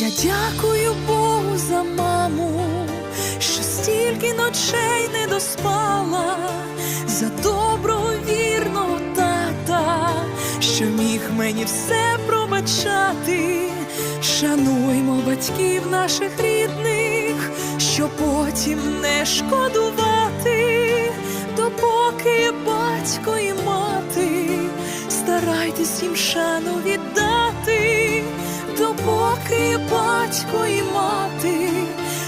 Я дякую Богу за маму, що стільки ночей не доспала, за доброго вірного тата, що міг мені все пробачати. Шануймо батьків наших рідних, що потім не шкодувати, допоки батько і мати, старайтесь їм шану віддати допоки є батько і мати,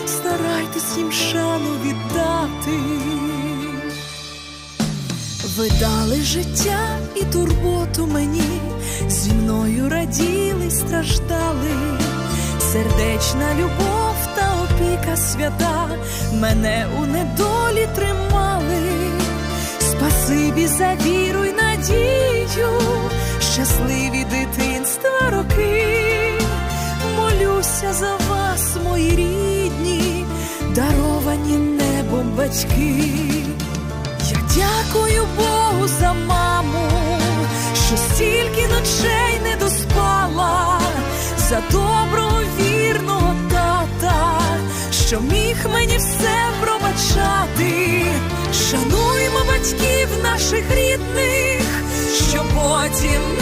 старайтесь їм шану віддати. Ви дали життя і турботу мені, зі мною раділи, страждали, сердечна любов та опіка свята мене у недолі тримали. Спасибі за віру й надію, щасливі дитинства батьки. Я дякую Богу за маму, що стільки ночей не доспала, за доброго вірного тата, що міг мені все пробачати. Шануймо батьків наших рідних, що потім